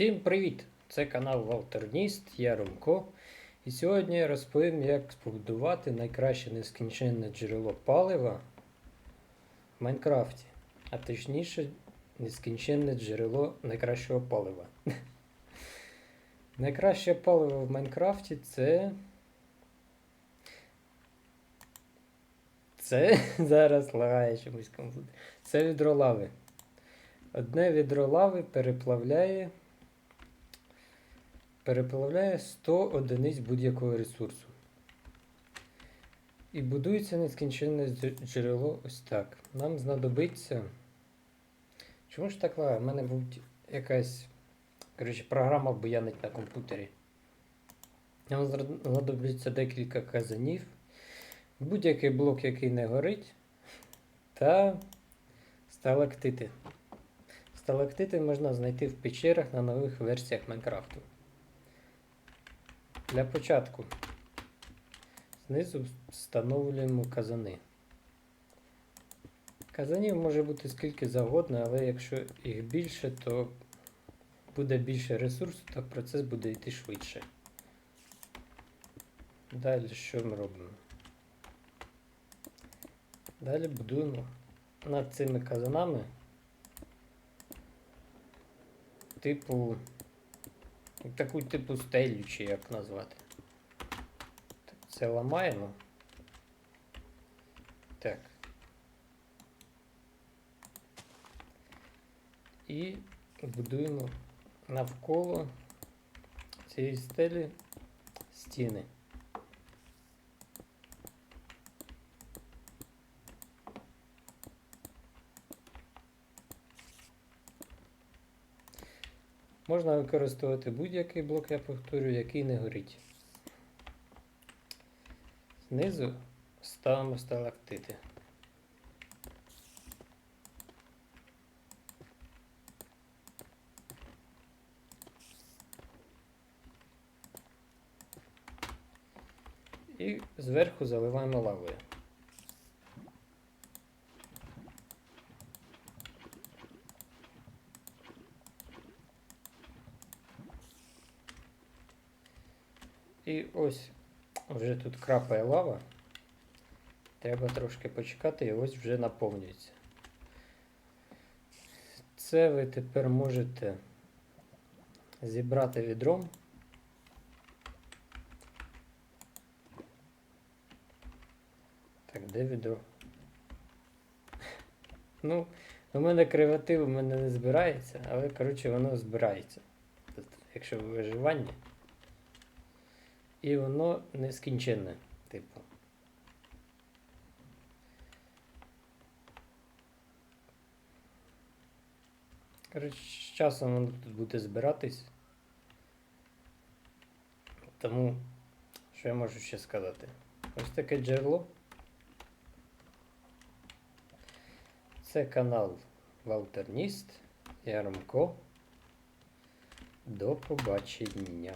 Всім привіт! Це канал Валтерніст, я Ромко. І сьогодні я розповім, як збудувати найкраще нескінченне джерело палива в Майнкрафті. А точніше, нескінченне джерело найкращого палива. Найкраще паливо в Майнкрафті це. Це зараз лагає чомусь комп'ютер. Це відро лави. Одне відро лави переплавляє переплавляє 100 одиниць будь-якого ресурсу. І будується нескінченне джерело ось так. Нам знадобиться. Чому ж так лагає? У мене був якась коротше, програма буянить на комп'ютері. Нам знадобиться декілька казанів, будь-який блок, який не горить, та сталактити. Сталактити можна знайти в печерах на нових версіях Майнкрафту. Для початку знизу встановлюємо казани. Казанів може бути скільки завгодно, але якщо їх більше, то буде більше ресурсу, та процес буде йти швидше. Далі що ми робимо? Далі будуємо над цими казанами типу таку типу стелю, чи як назвати. Це ламаємо. Так. І будуємо навколо цієї стелі стіни. Можна використовувати будь-який блок, я повторюю, який не горить. Знизу ставимо сталактити. І зверху заливаємо лавою. І ось вже тут крапає лава. Треба трошки почекати і ось вже наповнюється. Це ви тепер можете зібрати відром. Так, де відро? Ну, у мене креатив у мене не збирається, але коротше воно збирається. Тобто, якщо ви виживання. І воно нескінченне, типу. Коротше, з часом воно тут буде збиратись. Тому, що я можу ще сказати? Ось таке джерело. Це канал Валтерніст. Я Ромко. До побачення.